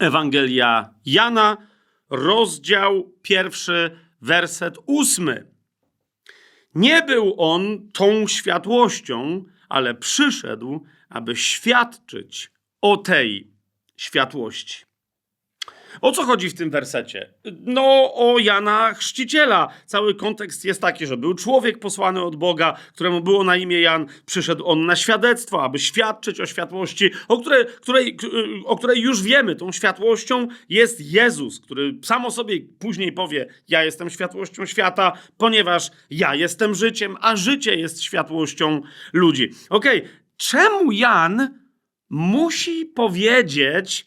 Ewangelia Jana, rozdział pierwszy, werset ósmy. Nie był on tą światłością, ale przyszedł, aby świadczyć o tej światłości. O co chodzi w tym wersecie? No, o Jana Chrzciciela. Cały kontekst jest taki, że był człowiek posłany od Boga, któremu było na imię Jan. Przyszedł on na świadectwo, aby świadczyć o światłości, o której, której, o której już wiemy. Tą światłością jest Jezus, który sam o sobie później powie: Ja jestem światłością świata, ponieważ ja jestem życiem, a życie jest światłością ludzi. Okej, czemu Jan musi powiedzieć,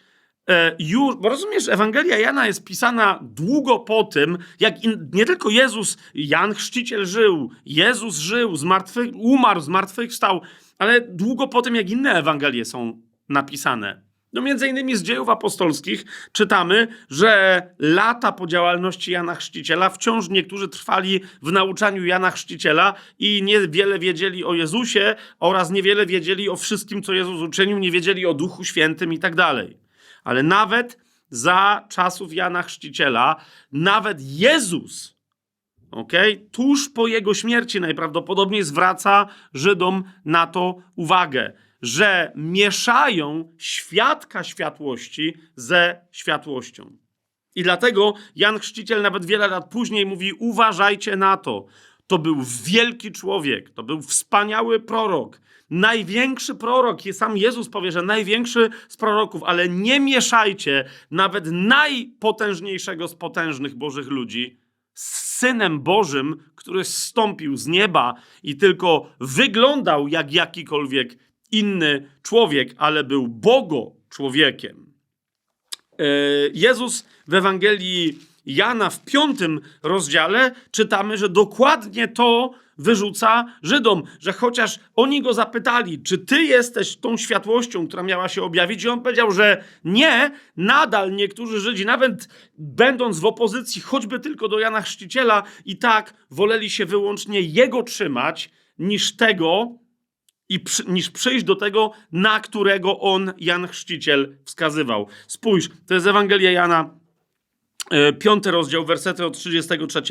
już, bo rozumiesz, Ewangelia Jana jest pisana długo po tym, jak in, nie tylko Jezus, Jan Chrzciciel żył, Jezus żył, zmartwych, umarł, zmartwychwstał, ale długo po tym, jak inne Ewangelie są napisane. No między innymi z dziejów apostolskich czytamy, że lata po działalności Jana Chrzciciela wciąż niektórzy trwali w nauczaniu Jana Chrzciciela i niewiele wiedzieli o Jezusie oraz niewiele wiedzieli o wszystkim, co Jezus uczynił, nie wiedzieli o Duchu Świętym i tak dalej. Ale nawet za czasów Jana Chrzciciela, nawet Jezus, okej, tuż po jego śmierci najprawdopodobniej zwraca Żydom na to uwagę, że mieszają świadka światłości ze światłością. I dlatego Jan Chrzciciel nawet wiele lat później mówi: uważajcie na to. To był wielki człowiek, to był wspaniały prorok, największy prorok. Sam Jezus powie, że największy z proroków, ale nie mieszajcie nawet najpotężniejszego z potężnych Bożych ludzi z Synem Bożym, który zstąpił z nieba i tylko wyglądał jak jakikolwiek inny człowiek, ale był Bogo człowiekiem. E, Jezus w Ewangelii Jana w piątym rozdziale czytamy, że dokładnie to wyrzuca Żydom, że chociaż oni go zapytali, czy ty jesteś tą światłością, która miała się objawić, i on powiedział, że nie, nadal niektórzy Żydzi, nawet będąc w opozycji choćby tylko do Jana Chrzciciela, i tak woleli się wyłącznie jego trzymać niż tego, i przy, niż przyjść do tego, na którego on, Jan Chrzciciel, wskazywał. Spójrz, to jest Ewangelia Jana, piąty rozdział, wersety od 33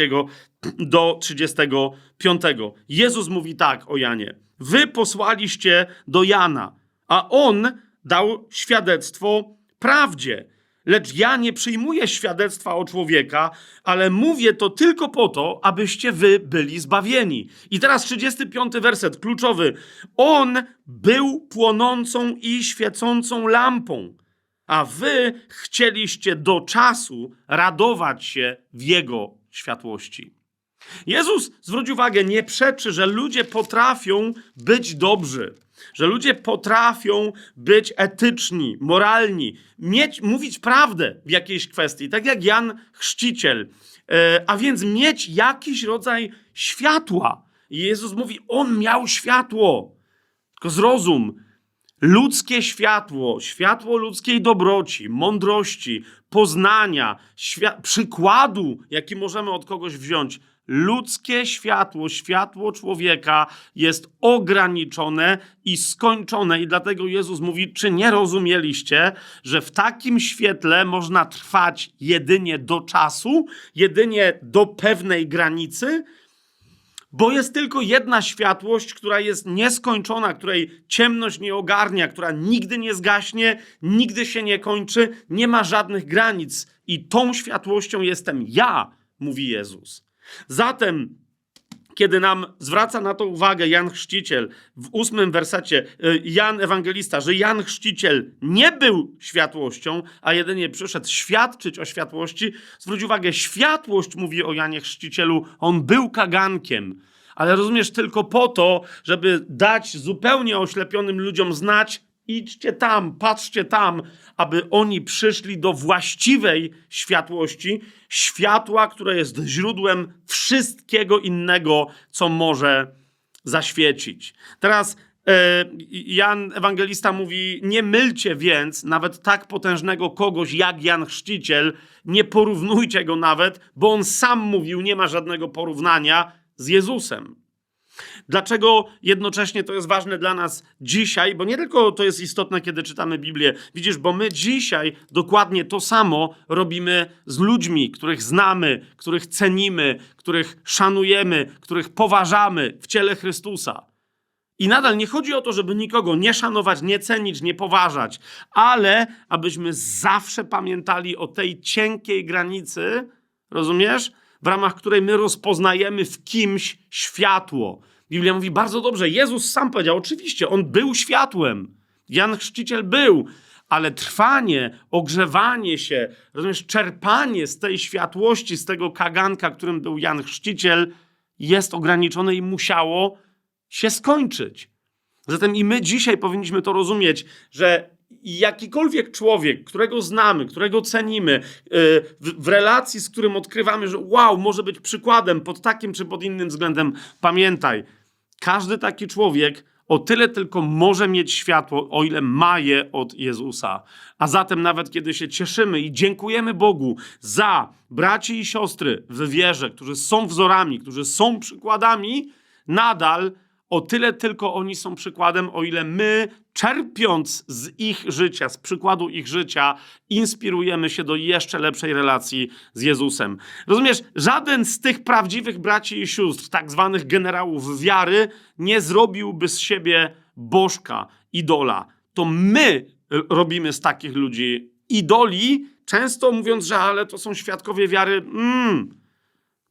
do 35. Jezus mówi tak o Janie. Wy posłaliście do Jana, a on dał świadectwo prawdzie. Lecz ja nie przyjmuję świadectwa o człowieka, ale mówię to tylko po to, abyście wy byli zbawieni. I teraz 35 werset, kluczowy. On był płonącą i świecącą lampą, a wy chcieliście do czasu radować się w jego światłości. Jezus, zwróć uwagę, nie przeczy, że ludzie potrafią być dobrzy, że ludzie potrafią być etyczni, moralni, mieć, mówić prawdę w jakiejś kwestii, tak jak Jan Chrzciciel, e, a więc mieć jakiś rodzaj światła. I Jezus mówi, on miał światło. Tylko zrozum, ludzkie światło, światło ludzkiej dobroci, mądrości, poznania, przykładu, jaki możemy od kogoś wziąć, ludzkie światło, światło człowieka jest ograniczone i skończone. I dlatego Jezus mówi: Czy nie rozumieliście, że w takim świetle można trwać jedynie do czasu, jedynie do pewnej granicy? Bo jest tylko jedna światłość, która jest nieskończona, której ciemność nie ogarnia, która nigdy nie zgaśnie, nigdy się nie kończy, nie ma żadnych granic. I tą światłością jestem ja, mówi Jezus. Zatem, kiedy nam zwraca na to uwagę Jan Chrzciciel w ósmym wersecie, y, Jan Ewangelista, że Jan Chrzciciel nie był światłością, a jedynie przyszedł świadczyć o światłości, zwróć uwagę, światłość mówi o Janie Chrzcicielu, on był kagankiem. Ale rozumiesz, tylko po to, żeby dać zupełnie oślepionym ludziom znać, idźcie tam, patrzcie tam, aby oni przyszli do właściwej światłości, światła, które jest źródłem wszystkiego innego, co może zaświecić. Teraz e, Jan Ewangelista mówi: Nie mylcie więc nawet tak potężnego kogoś jak Jan Chrzciciel, nie porównujcie go nawet, bo on sam mówił: Nie ma żadnego porównania z Jezusem. Dlaczego jednocześnie to jest ważne dla nas dzisiaj? Bo nie tylko to jest istotne, kiedy czytamy Biblię. Widzisz, bo my dzisiaj dokładnie to samo robimy z ludźmi, których znamy, których cenimy, których szanujemy, których poważamy w ciele Chrystusa. I nadal nie chodzi o to, żeby nikogo nie szanować, nie cenić, nie poważać, ale abyśmy zawsze pamiętali o tej cienkiej granicy, rozumiesz? W ramach której my rozpoznajemy w kimś światło. Biblia mówi bardzo dobrze. Jezus sam powiedział, oczywiście, on był światłem. Jan Chrzciciel był, ale trwanie, ogrzewanie się, rozumiesz, czerpanie z tej światłości, z tego kaganka, którym był Jan Chrzciciel, jest ograniczone i musiało się skończyć. Zatem i my dzisiaj powinniśmy to rozumieć, że jakikolwiek człowiek, którego znamy, którego cenimy, w, w relacji, z którym odkrywamy, że wow, może być przykładem pod takim czy pod innym względem, pamiętaj, każdy taki człowiek o tyle tylko może mieć światło, o ile ma je od Jezusa. A zatem nawet kiedy się cieszymy i dziękujemy Bogu za braci i siostry w wierze, którzy są wzorami, którzy są przykładami, nadal o tyle tylko oni są przykładem, o ile my, czerpiąc z ich życia, z przykładu ich życia, inspirujemy się do jeszcze lepszej relacji z Jezusem. Rozumiesz, żaden z tych prawdziwych braci i sióstr, tak zwanych generałów wiary, nie zrobiłby z siebie bożka, idola. To my robimy z takich ludzi idoli, często mówiąc, że ale to są świadkowie wiary. Mm,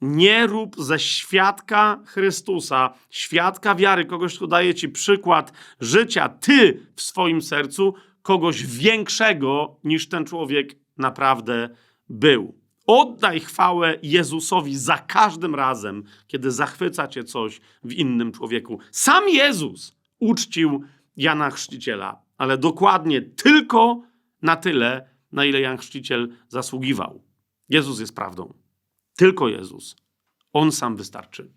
nie rób ze świadka Chrystusa, świadka wiary, kogoś, kto daje ci przykład życia, ty w swoim sercu, kogoś większego niż ten człowiek naprawdę był. Oddaj chwałę Jezusowi za każdym razem, kiedy zachwyca cię coś w innym człowieku. Sam Jezus uczcił Jana Chrzciciela, ale dokładnie tylko na tyle, na ile Jan Chrzciciel zasługiwał. Jezus jest prawdą. Tylko Jezus. On sam wystarczy.